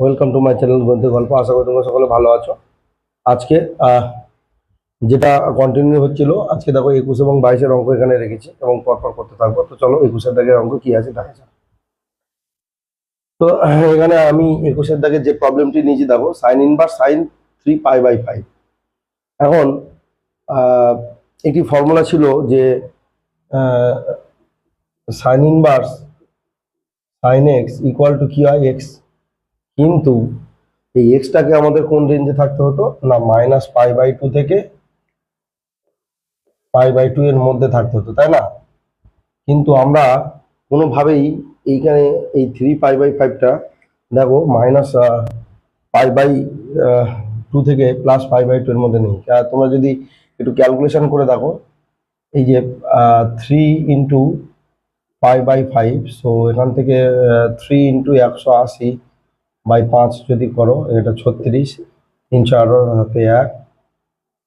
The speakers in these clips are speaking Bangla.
ওয়েলকাম টু মাই চ্যানেল গ্রন্থে গল্প। আশা করি তোমরা সকলে ভালো আছো। আজকে যেটা কন্টিনিউ হচ্ছিল, আজকে দেখো একুশ এবং বাইশের অঙ্ক এখানে রেখেছি এবং পরপর করতে থাকব। তো চলো একুশের দাগের অঙ্ক কি আছে দেখা যাক। তো এখানে আমি একুশের দাগের যে প্রবলেমটি নিয়েছি, দেখো sine inverse sine three pi by five এখন একটি ফর্মুলা ছিল যে sine inverse sine x equal to কি হয়? এক্স কিন্তু এই এক্সটাকে আমাদের কোন রেঞ্জে থাকতে হতো? না মাইনাস পাই বাই টু থেকে পাই বাই টু এর মধ্যে থাকতে হতো, তাই না? কিন্তু আমরা কোনোভাবেই এইখানে এই থ্রি পাই বাই ফাইভটা দেখো মাইনাস পাই বাই টু থেকে প্লাস পাই বাই টু এর মধ্যে নেই। তোমরা যদি একটু ক্যালকুলেশন করে দেখো, এই যে three into pi by five so এখান থেকে থ্রি ইন্টু একশো আশি বাই পাঁচ যদি করো, এটা ছত্রিশ তিনশো আঠারো হাতে এক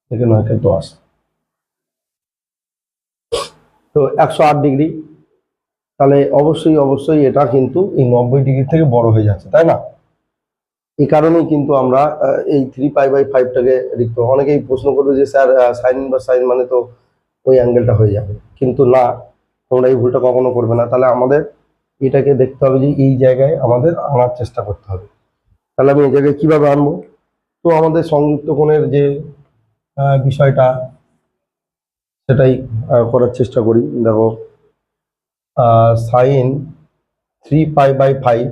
থেকে নয়কে দশ। তো একশো আট ডিগ্রি। তাহলে অবশ্যই অবশ্যই এটা কিন্তু এই নব্বই ডিগ্রি থেকে বড় হয়ে যাচ্ছে, তাই না? এই কারণেই কিন্তু আমরা এই থ্রি পাই বাই ফাইভটাকে লিখতে। অনেকেই প্রশ্ন করবে যে, স্যার সাইন বা সাইন মানে তো ওই অ্যাঙ্গেলটা হয়ে যাবে। কিন্তু না, তোমরা এই ভুলটা কখনো করবে না। তাহলে আমাদের এটাকে দেখতে হবে যে এই জায়গায় আমাদের আনার চেষ্টা করতে হবে। তাহলে আমি এই জায়গায় কীভাবে আনব? তো আমাদের সংযুক্ত কোণের যে বিষয়টা, সেটাই করার চেষ্টা করি। দেখো sine three pi by five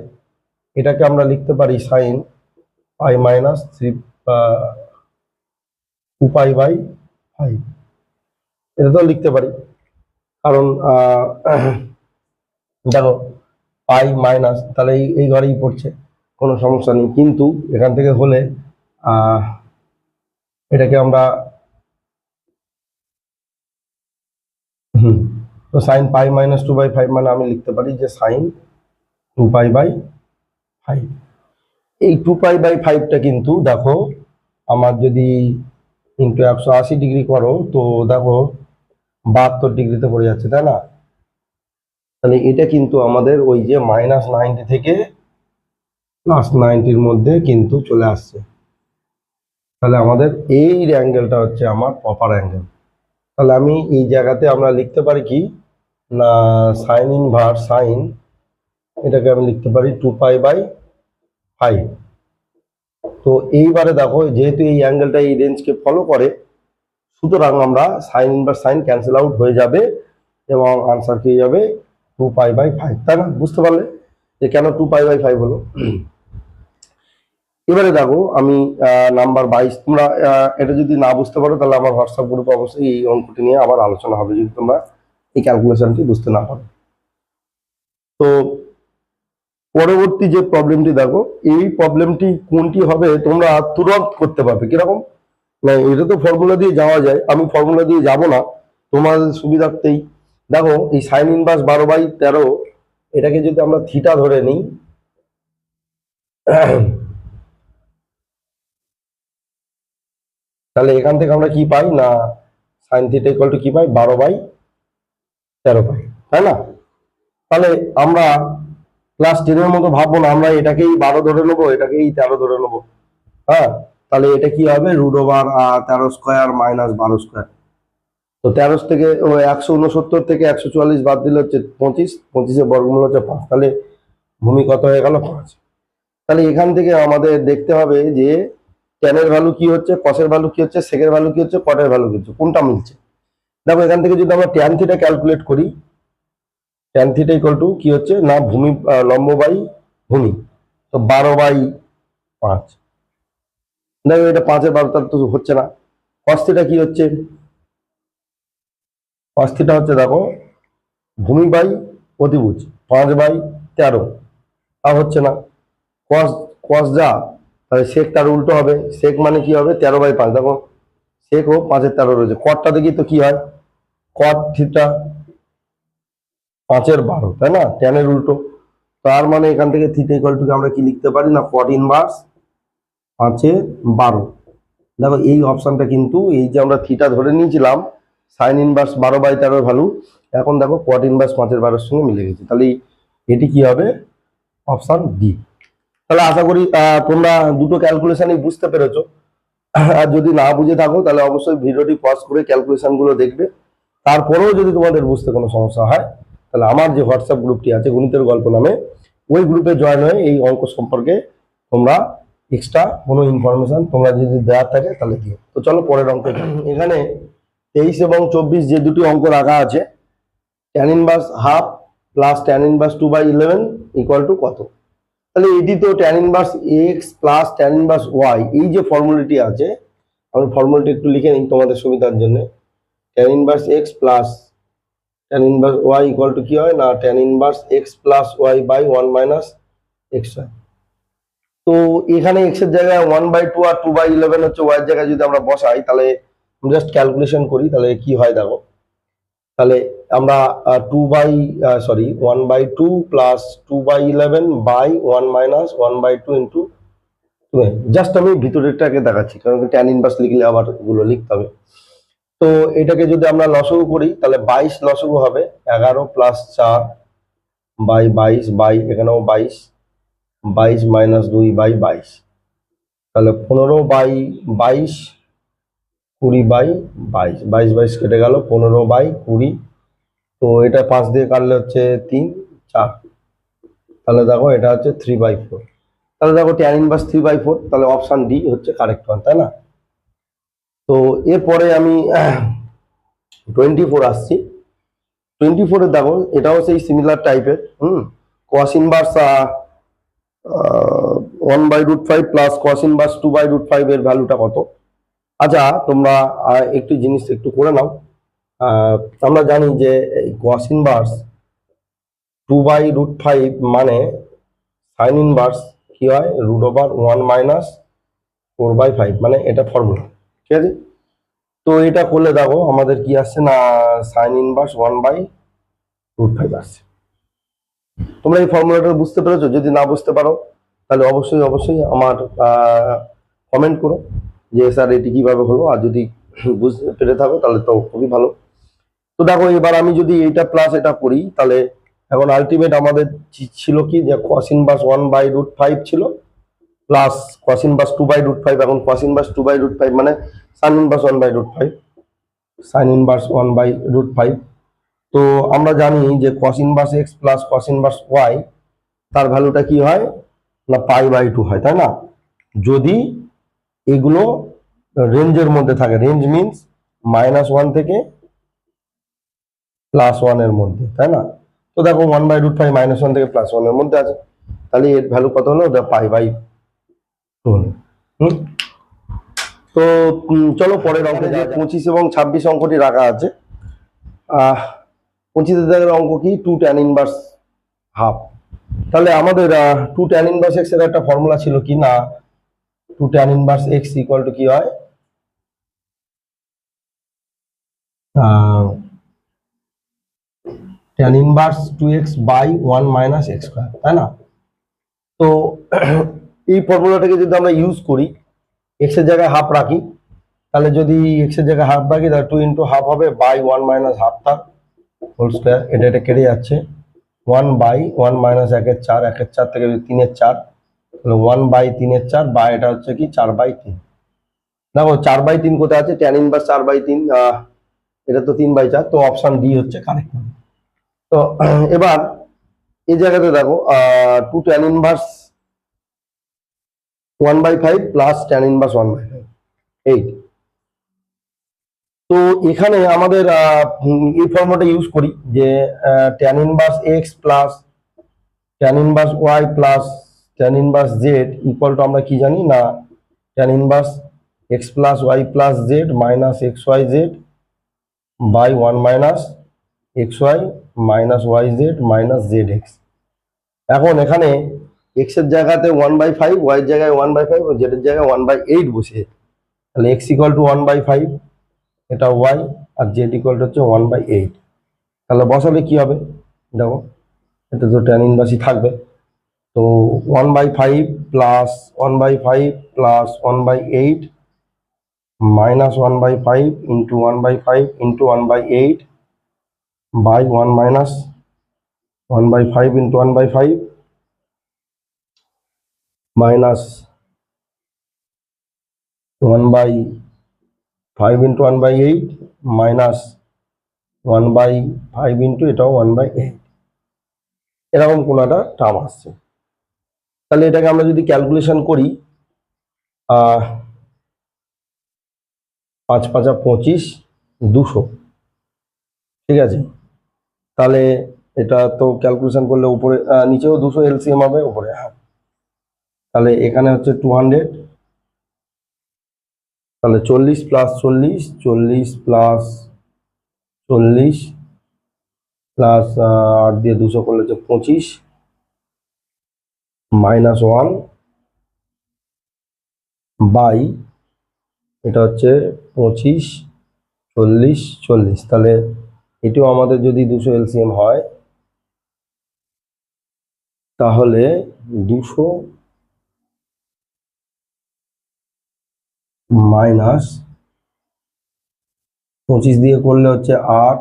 এটাকে আমরা লিখতে পারি sine pi minus three two pi by five এটা তো লিখতে পারি। কারণ দেখো পাই, মাইনাস, তাহলে এই এই ঘরেই পড়ছে, কোনো সমস্যা নেই। কিন্তু এখান থেকে হলে এটাকে আমরা, হুম, তো sine pi minus two by five মানে আমি লিখতে পারি যে sine two pi by five এই টু পাই বাই ফাইভটা কিন্তু দেখো, আমার যদি ইন্টু একশো আশি ডিগ্রি করো, তো দেখো, বাহাত্তর ডিগ্রিতে পড়ে যাচ্ছে, তাই না? তাহলে এটা কিন্তু আমাদের ওই যে মাইনাস নাইনটি থেকে প্লাস নাইনটির মধ্যে কিন্তু চলে আসছে। তাহলে আমাদের এই অ্যাঙ্গেলটা হচ্ছে আমার প্রপার অ্যাঙ্গেল তাহলে আমি এই জায়গাতে আমরা লিখতে পারি কি? না সাইন ইন ইনভার সাইন এটাকে আমি লিখতে পারি টু পাই বাই ফাইভ তো এইবারে দেখো, যেহেতু এই অ্যাঙ্গেলটা এই রেঞ্জকে ফলো করে, সুতরাং আমরা sine inverse sine cancel out হয়ে যাবে এবং আনসার পেয়ে যাবে টু পাই বাই ফাইভ তাই না? বুঝতে পারলে? যে কেন টু পাই বাই ফাইভ হলো? এবারে দেখো, আমি নাম্বার বাইশ, তোমরা এটা যদি না বুঝতে পারো, তাহলে আমার হোয়াটসঅ্যাপ গ্রুপে অবশ্যই এই অঙ্কটি নিয়ে আবার আলোচনা হবে, যদি তোমরা এই ক্যালকুলেশনটি বুঝতে না পারো। তো, পরবর্তী যে প্রবলেমটি দেখো, এই প্রবলেমটি কোনটি হবে, তোমরা তুরন্ত করতে পারবে। কীরকম? না এটা তো ফর্মুলা দিয়ে যাওয়া যায়। আমি ফর্মুলা দিয়ে যাব না। তোমাদের সুবিধার্থেই দেখো, এই সাইন ইনভার্স বারো বাই তেরো, এটাকে যদি আমরা থিটা ধরে নিই, তাহলে এখান থেকে আমরা কি পাই? না সাইন থিটা ইকুয়াল টু কি পাই? বারো বাই তেরো পাই, তাই না? তাহলে আমরা ক্লাস টেনের মতো ভাববো না, আমরা এটাকেই বারো ধরে নেব, এটাকেই তেরো ধরে নেব। হ্যাঁ তাহলে এটা কি হবে? রুট ওভার তেরো স্কোয়ার মাইনাস বারো স্কোয়ার তো তেরো থেকে একশো উনসত্তর থেকে একশো চুয়াল্লিশ বাদ দিলে হচ্ছে পঁচিশ, পঁচিশের বর্গমূল হচ্ছে পাঁচ, তাহলে ভূমি কত হয়ে গেল পাঁচ। তাহলে এখান থেকে আমাদের দেখতে হবে যে ট্যানের ভ্যালু কি হচ্ছে কসের ভ্যালু কি হচ্ছে সেকের ভ্যালু কি হচ্ছে কটের ভ্যালু কি হচ্ছে, কোনটা মিলছে? দেখো এখান থেকে যদি আমরা ট্যান থিটা ক্যালকুলেট করি ট্যান থিটা ইকুয়াল টু কি হচ্ছে? না, ভূমি লম্ব বাই ভূমি। তো বারো বাই পাঁচ। দেখো এটা পাঁচের বারো তার তো হচ্ছে না। কস থিটা কি হচ্ছে? কস থিটা হচ্ছে দেখো, ভূমি বাই অতিভুজ পাঁচ বাই তেরো। তা হচ্ছে না কস কস যা, তাহলে সেক তার উল্টো হবে। সেক মানে কি হবে? তেরো বাই পাঁচ। দেখো সেক ও পাঁচের তেরো রয়েছে। কটটা দেখি তো কি হয়? কট থিটা পাঁচের বারো, তাই না? টেনের উল্টো। তার মানে এখান থেকে থিটা ইকুয়াল টুকে আমরা কি লিখতে পারি না? কট ইনভার্স পাঁচের বারো। দেখো, এই অপশনটা কিন্তু এই যে আমরা থিটা ধরে নিয়েছিলাম সাইন ইনভার্স বারো বাই তেরোর ভ্যালু এখন দেখো কট ইনভার্স পাঁচের বারোর সঙ্গে মিলে গেছে। তাহলে এটি কি হবে? অপশান ডি তাহলে আশা করি তোমরা দুটো ক্যালকুলেশনই বুঝতে পেরেছ। আর যদি না বুঝে থাকো, তাহলে অবশ্যই ভিডিওটি পজ করে ক্যালকুলেশনগুলো দেখবে। তারপরেও যদি তোমাদের বুঝতে কোনো সমস্যা হয়, তাহলে আমার যে হোয়াটসঅ্যাপ গ্রুপটি আছে, গণিতের গল্প নামে, ওই গ্রুপে জয়েন হয়ে এই অঙ্ক সম্পর্কে তোমরা এক্সট্রা কোনো ইনফরমেশন তোমরা যদি দেওয়ার থাকে, তাহলে দিও। তো চলো পরের অঙ্ক এখানে তেইশ এবং চব্বিশ যে দুটি অঙ্ক রাখা আছে tan inverse half plus tan inverse two by eleven equal to কত? তাহলে এটি তো tan inverse x plus tan inverse y এই যে ফর্মুলাটি আছে, আমি ফর্মুলাটি একটু লিখে নিই তোমাদের সুবিধার জন্য। Tan inverse x plus tan inverse y equal to কি হয় না? Tan inverse x plus y by one minus x হয়। তো এখানে এক্সের জায়গায় ওয়ান বাই টু আর টু বাই ইলেভেন হচ্ছে ওয়াই এর জায়গায় যদি আমরা বসাই, তাহলে জাস্ট ক্যালকুলেশন করি, তাহলে কি হয় দেখো? তাহলে আমরা two by sorry one by two plus two by eleven by one minus one by two into just আমি ভিতরেরটাকে দেখাচ্ছি, কারণ ট্যান ইনভার্স লিখলে আবার এগুলো লিখতে হবে। তো এটাকে যদি আমরা লসগু করি, তাহলে বাইশ লসগু হবে, এগারো প্লাস চার বাই বাইশ বাই এখানেও বাইশ বাইশ মাইনাস দুই বাই বাইশ। তাহলে পনেরো বাই বাইশ কুড়ি বাই বাইশ বাইশ বাইশ কেটে গেল, পনেরো বাই কুড়ি। তো এটা পাঁচ দিয়ে কাটলে হচ্ছে তিন, চার। তাহলে দেখো এটা হচ্ছে থ্রি বাই ফোর তাহলে দেখো tan inverse three by four তাহলে অপশান ডি হচ্ছে কারেক্ট ওয়ান তাই না? তো এরপরে আমি টোয়েন্টি ফোর আসছি। টোয়েন্টি ফোরে দেখো, এটাও সেই সিমিলার টাইপের হুম? Cos inverse one by root five plus cos inverse two by root five এর ভ্যালুটা কত? আচ্ছা তোমরা একটু জিনিস একটু করে নাও। আমরা জানি যে cos inverse two by root five মানে সাইন ইনভার্স কি হয়? Root over one minus four by five মানে এটা ফর্মুলা ঠিক আছে? তো এটা করলে দেখো, আমাদের কি আসছে না sine inverse one by root five আসছে। তোমরা এই ফর্মুলাটা বুঝতে পেরেছ? যদি না বুঝতে পারো, তাহলে অবশ্যই অবশ্যই আমার কমেন্ট করো। যে স্যার এটি কীভাবে হলো আর যদি বুঝতে পেরে থাকো, তাহলে তো খুবই ভালো। তো দেখো, এবার আমি যদি এইটা প্লাস এটা করি, তাহলে এখন আলটিমেট আমাদের ছিল কি? যে কস বাস ওয়ান বাই রুট ফাইভ ছিল প্লাস কস বাস টু বাই রুট ফাইভ এখন কস বাস টু বাই রুট ফাইভ মানে sine inverse one by root five sine inverse one by root five তো আমরা জানি যে cos inverse x plus cos inverse y তার ভ্যালুটা কি হয়? না পাই বাই টু হয়, তাই না? যদি এগুলো রেঞ্জের মধ্যে থাকে। রেঞ্জ মিনস মাইনাস ওয়ান থেকে প্লাস ওয়ানের মধ্যে, তাই না? তো দেখো one by root five minus one থেকে প্লাস ওয়ানের মধ্যে আছে। তাহলে এর ভ্যালু কত হলো? ওটা পাই বাই হুম? তো চলো পরের অঙ্কে যে পঁচিশ এবং ছাব্বিশ অঙ্কটি রাখা আছে। আহ পঁচিশের জায়গার অঙ্ক কি? টু ট্যান ইনভার্স হাফ তাহলে আমাদের টু ট্যান ইনভার্স এক্সের একটা ফর্মুলা ছিল কি না? Two tan inverse x equal to কি হয়? Tan inverse two x by one minus x square তাই না? তো এই ফর্মুলাটাকে যদি আমরা ইউজ করি এক্সের জায়গায় হাফ রাখি, তাহলে যদি এক্সের জায়গায় হাফ রাখি, তাহলে টু ইন্টু হাফ হবে বাই ওয়ান মাইনাস হাফ তার হোল স্কোয়ার এটা এটা কেটে যাচ্ছে। ওয়ান বাই ওয়ান মাইনাস একের চার একের চার থেকে তিনের চার ওয়ান বাই তিনের চার, বা এটা হচ্ছে কি চার বাই তিন। দেখো, চার বাই তিন কোথায় আছে? ট্যান ইনভার্স চার বাই তিন এটা তো তিন বাই চার, তো অপশন ডি হচ্ছে কারেক্ট তো, এবার এই জায়গাতে দেখো two tan inverse one by five plus tan inverse one by five eight তো এখানে আমাদের এই ফর্মুলাটা ইউজ করি যে tan inverse x plus tan inverse y plus tan inverse z equal to আমরা কি জানি? না tan inverse x plus y plus z minus x y z by one minus x y minus y z minus z x এখন এখানে এক্সের জায়গাতে ওয়ান বাই ফাইভ ওয়াই জায়গায় ওয়ান বাই ফাইভ জেড এর জায়গায় ওয়ান বাই এইট বসে। তাহলে x equal to one by five এটা ওয়াই আর জেড ইকুয়াল টু হচ্ছে ওয়ান বাই এইট তাহলে বসালে কি হবে? দেখো, এটা তো ট্যান ইনভার্সই থাকবে। তো one by five plus one by five plus one by eight minus one by five into one by five into one by eight by one minus one by five into one by five minus one by five into one by eight minus one by five into এটাও ওয়ান বাই এইট এরকম কোনো একটা টার্ম আসছে তাহলে এটাকে আমরা যদি ক্যালকুলেশন করি পাঁচ পাঁচা পঁচিশ দুশো। ঠিক আছে? তাহলে এটা তো ক্যালকুলেশন করলে উপরে নিচেও দুশো এলসিএম হবে, উপরে হ্যাঁ তাহলে এখানে হচ্ছে টু হান্ড্রেড তাহলে চল্লিশ প্লাস চল্লিশ চল্লিশ প্লাস চল্লিশ প্লাস আট দিয়ে দুশো করলে হচ্ছে পঁচিশ। মাইনাস ওয়ান বাই এটা হচ্ছে পঁচিশ, চল্লিশ চল্লিশ। তাহলে এটিও আমাদের যদি দুশো এলসিএম হয়, তাহলে দুশো মাইনাস পঁচিশ দিয়ে করলে হচ্ছে আট,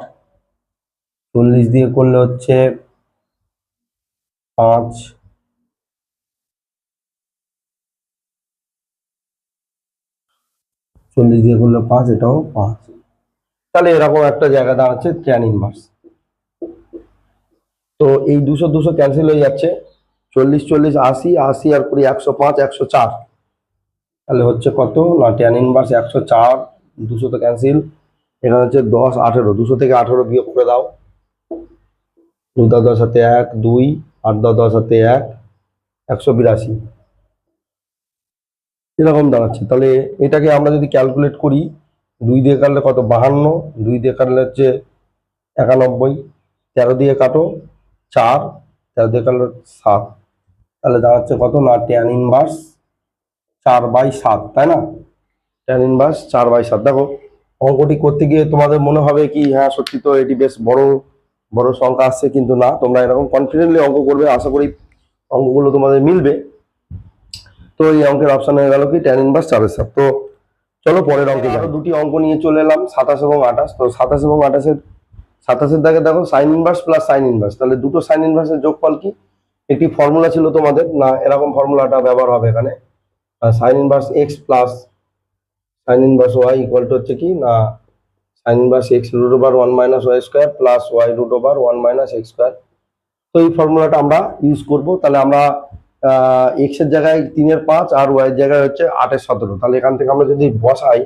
চল্লিশ দিয়ে করলে হচ্ছে পাঁচ চল্লিশ দিয়ে করলে পাঁচ, এটাও পাঁচ। তাহলে এরকম একটা জায়গা দাঁড়াচ্ছে ট্যান ইনভার্স তো এই দুশো দুশো ক্যান্সেল হয়ে যাচ্ছে। চল্লিশ চল্লিশ, আশি আশি আর কুড়ি, একশো পাঁচ, একশো চার। তাহলে হচ্ছে কত? না ট্যান ইনভার্স একশো চার, দুশো তো ক্যান্সেল। এখানে হচ্ছে দশ, আঠেরো, দুশো থেকে আঠেরো বিয়োগ করে দাও। দু দশ হাতে এক, দুই, আট দশ হাতে এক, একশো বিরাশি। এরকম দাঁড়াচ্ছে। তাহলে এটাকে আমরা যদি ক্যালকুলেট করি, দুই দিয়ে কাটলে কত? বাহান্ন। দুই দিয়ে কাটলে হচ্ছে একানব্বই। তেরো দিয়ে কাটো, চার। তেরো দিয়ে কাটলে সাত। তাহলে দাঁড়াচ্ছে কত? না ট্যান ইনভার্স চার বাই সাত, তাই না? ট্যান ইনভার্স চার বাই সাত। দেখো, অঙ্কটি করতে গিয়ে তোমাদের মনে হবে কি হ্যাঁ সত্যি তো এটি বেশ বড় বড় সংখ্যা আসছে, কিন্তু না, তোমরা এরকম কনফিডেন্টলি অঙ্ক করবে। আশা করি অঙ্কগুলো তোমাদের মিলবে। তো এই অঙ্কের অপশন হয়ে গেল কি ট্যান ইনভার্স চারের সাত তো চলো পরের অঙ্কে যাও দুটি অঙ্ক নিয়ে চলে এলাম, সাতাশ এবং আঠাশ। তো সাতাশ এবং আঠাশের, সাতাশের দাগে দেখো sine inverse plus sine inverse তাহলে দুটো সাইন ইনভার্সের যোগফল কি? একটি ফর্মুলা ছিল তোমাদের, না এরকম ফর্মুলাটা ব্যবহার হবে এখানে। Sine inverse x plus sine inverse y equal to হচ্ছে কি? না sine inverse x root over one minus y square plus y root over one minus x square তো এই ফর্মুলাটা আমরা ইউজ করব। তাহলে আমরা এক্সের জায়গায় তিনের পাঁচ আর ওয়াই জায়গায় হচ্ছে আটের সতেরো। তাহলে এখান থেকে আমরা যদি বসাই,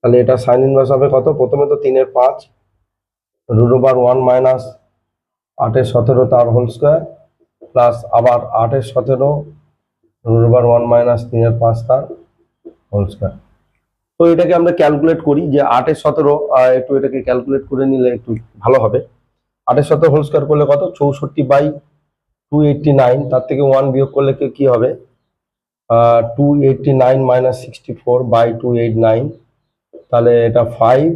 তাহলে এটা সাইন ইনভার্স হবে কত? প্রথমে তো তিনের পাঁচ রুট ওভার ওয়ান মাইনাস আটের সতেরো তার হোল স্কোয়ার প্লাস আবার আটের সতেরো রুট ওভার ওয়ান মাইনাস তিনের পাঁচ তার হোল স্কোয়ার তো এটাকে আমরা ক্যালকুলেট করি যে আটের সতেরো একটু এটাকে ক্যালকুলেট করে নিলে একটু ভালো হবে। আটের সতেরো হোল স্কোয়ার করলে কত? চৌষট্টি বাই টু এইটটি নাইন তার থেকে ওয়ান বিয়োগ করলে কি- হবে? Two eighty nine minus sixty four by two eight nine তাহলে এটা five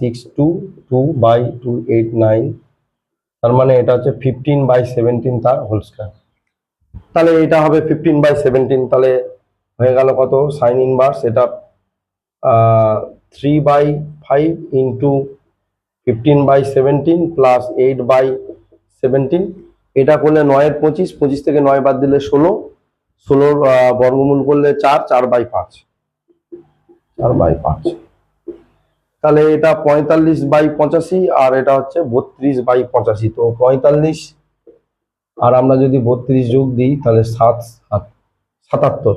six two two by two eight nine তার মানে এটা হচ্ছে ফিফটিন বাই সেভেন্টিন তার হোল তাহলে এটা হবে ফিফটিন বাই সেভেন্টিন তাহলে হয়ে গেল কত? সাইন ইনভার্স এটা three by five into fifteen by seventeen plus eight by এটা করলে নয়ের পঁচিশ পঁচিশ থেকে নয় বাদ দিলে ষোলো, ষোলোর বর্গমূল করলে চার চার বাই পাঁচ। চার বাই পাঁচ। তাহলে এটা পঁয়তাল্লিশ বাই পঁচাশি আর এটা হচ্ছে বত্রিশ বাই পঁচাশি। তো পঁয়তাল্লিশ, আর আমরা যদি বত্রিশ যোগ দিই, তাহলে সাত সাত, সাতাত্তর।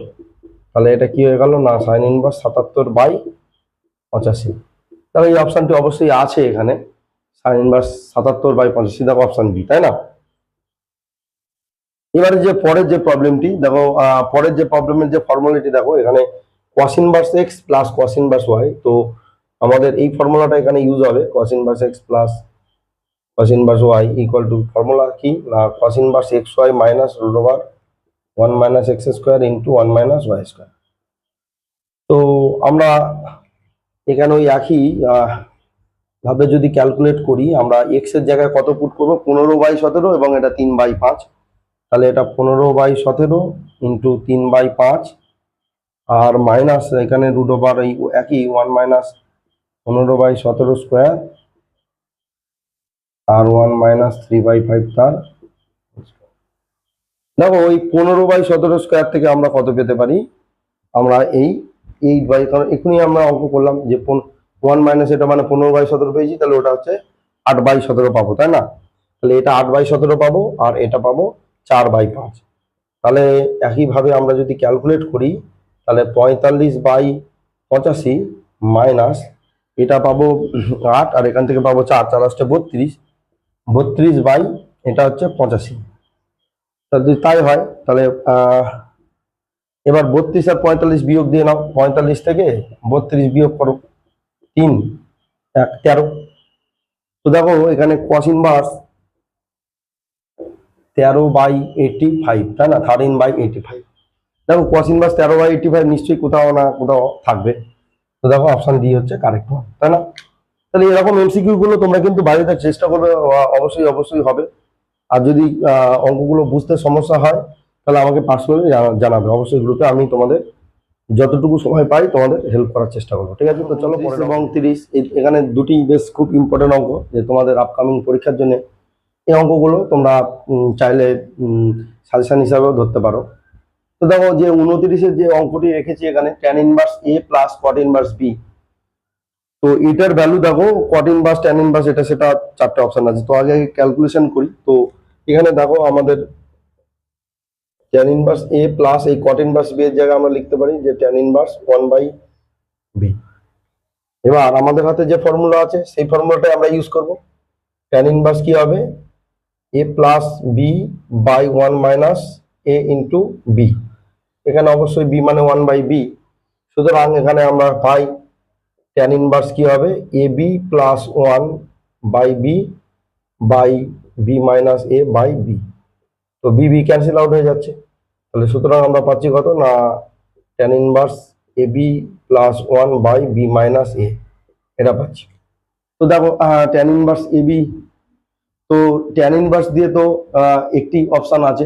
তাহলে এটা কি হয়ে গেল? না সাইন ইনভার্স সাতাত্তর বাই পঁচাশি। তাহলে এই অপশানটি অবশ্যই আছে এখানে। সাইন ইনভার্স সাতাত্তর বাই পঁচাশি। দেখো অপশান বি তাই না? এবারে যে পরের যে প্রবলেমটি দেখো পরের যে প্রবলেমের যে ফর্মুলাটি দেখো, এখানে cos inverse x plus cos inverse y তো আমাদের এই ফর্মুলাটা এখানে ইউজ হবে cos inverse x plus cos inverse y equal to formula কি? না cos inverse x y minus root over one minus x square into one minus y square তো আমরা এখানে ওই একই ভাবে যদি ক্যালকুলেট করি, আমরা এক্সের জায়গায় কত পুট করব? পনেরো বাই সতেরো এবং এটা তিন বাই পাঁচ। তাহলে এটা পনেরো বাই সতেরো ইন্টু তিন বাই পাঁচ। আর মাইনাস এখানে রুট ওভার এই একই ওয়ান মাইনাস পনেরো বাই সতেরো square R one minus three by five তার। দেখো, ওই পনেরো বাই সতেরো স্কোয়ার থেকে আমরা কত পেতে পারি? আমরা এই এইট বাই কারণ এখনই আমরা অঙ্ক করলাম যে ওয়ান মাইনাস এটা মানে পনেরো বাই সতেরো পেয়েছি, তাহলে ওটা হচ্ছে আট বাই সতেরো পাবো, তাই না? তাহলে এটা আট বাই সতেরো পাবো, আর এটা পাবো চার বাই পাঁচ। তাহলে একইভাবে আমরা যদি ক্যালকুলেট করি, তাহলে পঁয়তাল্লিশ বাই পঁচাশি মাইনাস এটা পাবো আট, আর এখান থেকে পাবো চার চার আসছে বত্রিশ। বত্রিশ বাই এটা হচ্ছে পঁচাশি। তা যদি তাই হয়, তাহলে এবার বত্রিশ আর পঁয়তাল্লিশ বিয়োগ দিয়ে নাও। পঁয়তাল্লিশ থেকে বত্রিশ বিয়োগ করো, তিন, এক, তেরো। তো দেখো এখানে কস ইনভার্স তেরো বাই এইটি ফাইভ তাই না? থার্টিন বাই এইটি ফাইভ দেখো কস ইনভার্স তেরো বাই এইটি ফাইভ নিশ্চয়ই কোথাও না কোথাও থাকবে। তো দেখো অপশন ডি হচ্ছে কারেক্ট ওয়ান তাই না? তাহলে এরকম এমসিকিউ গুলো তোমরা কিন্তু বাড়িতে চেষ্টা করবে অবশ্যই অবশ্যই হবে। আর যদি অঙ্কগুলো বুঝতে সমস্যা হয় তাহলে আমাকে পার্সোনালি জানাবে। অবশ্যই গ্রুপে আমি তোমাদের যতটুকু সময় পাই তোমাদের হেল্প করার চেষ্টা করব ঠিক আছে? তো চলো এবং তিরিশ এখানে দুটি বেশ খুব ইম্পর্টেন্ট অঙ্ক যে তোমাদের আপকামিং পরীক্ষার জন্য এই অঙ্কগুলো তোমরা চাইলে সাজেশন হিসাবেও ধরতে পারো। তো দেখো যে উনত্রিশের যে অঙ্কটি রেখেছি এখানে tan inverse A plus cot inverse B তো এটার ভ্যালু দেখো কট ইনভার্স ট্যান ইনভার্স এটা সেটা চারটে অপশন আছে। তো আগে ক্যালকুলেশন করি। তো এখানে দেখো আমাদের ট্যান ইনভার্স এ প্লাস এই কট ইনভার্স বি এর জায়গায় আমরা লিখতে পারি যে tan inverse one by B এবার আমাদের হাতে যে ফর্মুলা আছে, সেই ফর্মুলাটাই আমরা ইউজ করব। ট্যান ইনভার্স কি হবে? A plus B by one minus A into B এখানে অবশ্যই বি মানে ওয়ান বাই বি সুতরাং এখানে আমরা পাই ট্যান ইনভার্স কি হবে? A B plus one by B by B minus A by B তো বি বি ক্যান্সেল আউট হয়ে যাচ্ছে। তাহলে সুতরাং আমরা পাচ্ছি কত? না tan inverse A B plus one by B minus A এটা পাচ্ছি। তো দেখো ট্যান ইনভার্স এ বি তো ট্যান ইনভার্স দিয়ে তো একটি অপশান আছে।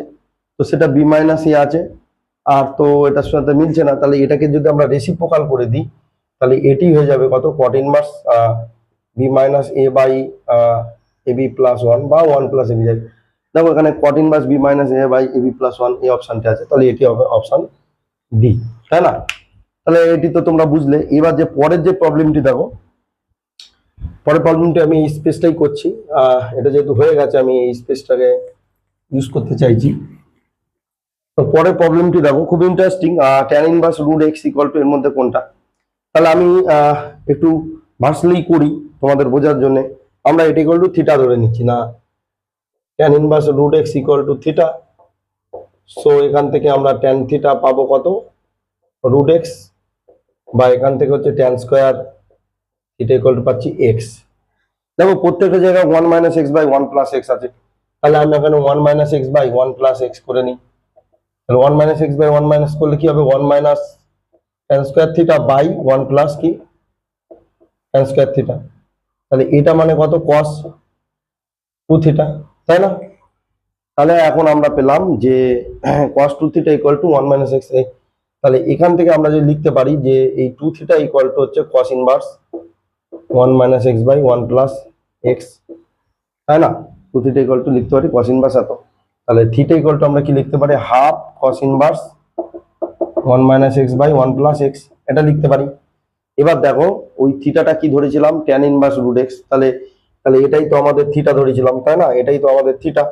তো সেটা বি মাইনাস এ আছে। আর তো এটার সাথে মিলছে না। তাহলে এটাকে যদি আমরা রেসিপ্রোকাল করে দিই, তাহলে এটি হয়ে যাবে কত? Cot inverse B minus A by A B plus one বা ওয়ান প্লাস এ বি যাবে দেখো এখানে cot inverse B minus A by A B plus one এই অপশনটা আছে। তাহলে এটি হবে অপশন ডি তাই না? তাহলে এটি তো তোমরা বুঝলে। এবার যে পরের যে প্রবলেমটি দেখো পরের প্রবলেমটি আমি এই স্পেসটাই করছি। এটা যেহেতু হয়ে গেছে, আমি এই স্পেসটাকে ইউজ করতে চাইছি। তো পরের প্রবলেমটি দেখো, খুব interesting tan inverse root x two এর মধ্যে কোনটা? তাহলে আমি একটু ভার্সলি করি তোমাদের বোঝার জন্য। আমরা এটা ইকুয়াল টু থিটা ধরে নিচ্ছি না। Tan inverse root x equal to theta so এখান থেকে আমরা ট্যান থিটা পাবো কত? রুট এক্স বা এখান থেকে হচ্ছে tan square theta equal to পাচ্ছি এক্স দেখো, প্রত্যেকটা জায়গায় one minus x by one plus x আছে। তাহলে আমি এখানে one minus x by one plus x করে নিই। তাহলে one minus x by one minus করলে কি হবে? One minus square theta by one plus কি? স্কোয়ার থিটা তাহলে এটা মানে কত? কস টু থিটা তাই না? তাহলে এখন আমরা পেলাম যে cos two theta equal to one minus x তাহলে এখান থেকে আমরা যদি লিখতে পারি যে, এই টু থিটা ইকুয়াল টু হচ্ছে cos inverse one minus x by one plus x তাই না? টু থিটা ইকুয়াল টু লিখতে পারি কস ইনভার্স এত। তাহলে থিটা ইকুয়াল টু আমরা কি লিখতে পারি? Half cos inverse one minus x by one plus x এটা লিখতে পারি। এবার দেখো, ওই থিটাটা কি ধরেছিলাম? ট্যান ইনভার্স রুট এক্স তাহলে তাহলে এটাই তো আমাদের থিটা ধরেছিলাম, তাই না? এটাই তো আমাদের থিটা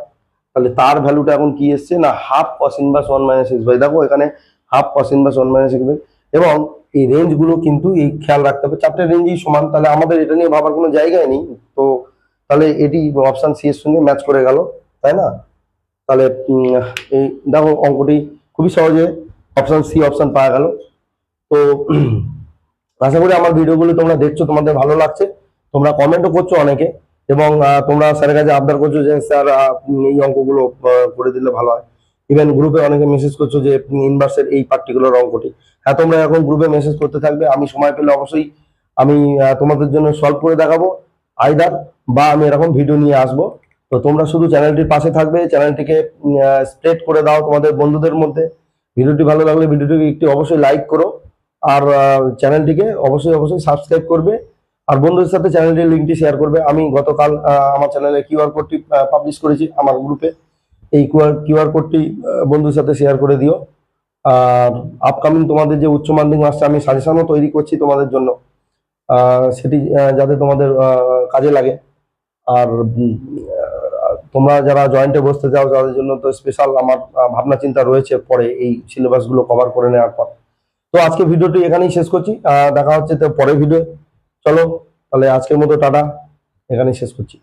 তাহলে তার ভ্যালুটা এখন কি এসছে? না half cos inverse one minus x by দেখো, এখানে half cos inverse one minus x by এবং এই রেঞ্জগুলো কিন্তু এই খেয়াল রাখতে হবে। চারটে রেঞ্জই সমান, তাহলে আমাদের এটা নিয়ে ভাবার কোনো জায়গায় নেই। তো তাহলে এটি অপশন সি এর সঙ্গে ম্যাচ করে গেল, তাই না? তাহলে এই দেখো অঙ্কটি খুবই সহজে অপশন সি অপশন পাওয়া গেল। তো আশা করি আমার ভিডিওগুলো তোমরা দেখছ, তোমাদের ভালো লাগছে। তোমরা কমেন্টও করছ অনেকে, এবং তোমরা স্যারের কাছে আবদার করছ যে, স্যার এই অঙ্কগুলো করে দিলে ভালো হয়। ইভেন গ্রুপে অনেকে মেসেজ করছ যে ইনভার্সের এই পার্টিকুলার অঙ্কটি। হ্যাঁ তোমরা এখন গ্রুপে মেসেজ করতে থাকবে। আমি সময় পেলে অবশ্যই আমি তোমাদের জন্য সলভ করে দেখাবো আইদার বা আমি এরকম ভিডিও নিয়ে আসব। তো তোমরা শুধু চ্যানেলটির পাশে থাকবে চ্যানেলটিকে স্প্রেড করে দাও তোমাদের বন্ধুদের মধ্যে। ভিডিওটি ভালো লাগলে ভিডিওটিকে একটি অবশ্যই লাইক করো। আর চ্যানেলটিকে অবশ্যই অবশ্যই সাবস্ক্রাইব করবে। আর বন্ধুদের সাথে চ্যানেলটির লিঙ্কটি শেয়ার করবে। আমি গতকাল আমার চ্যানেলে কিউআর কোডটি পাবলিশ করেছি আমার গ্রুপে এই কিউআর কিউআর কোডটি বন্ধুর সাথে শেয়ার করে দিও। আর আপকামিং তোমাদের যে উচ্চ মাধ্যমিক মাস্টার আমি সাজেশনও তৈরি করছি তোমাদের জন্য। সেটি যাতে তোমাদের কাজে লাগে। আর তোমরা যারা জয়েন্টে বসতে চাও, তাদের জন্য তো স্পেশাল আমার ভাবনা চিন্তা রয়েছে পরে এই সিলেবাসগুলো কভার করে নেওয়ার পর। তো আজকে ভিডিওটি এখানেই শেষ করছি। দেখা হচ্ছে তো পরের ভিডিও চলো, তাহলে আজকের মতো টাটা। এখানেই শেষ করছি।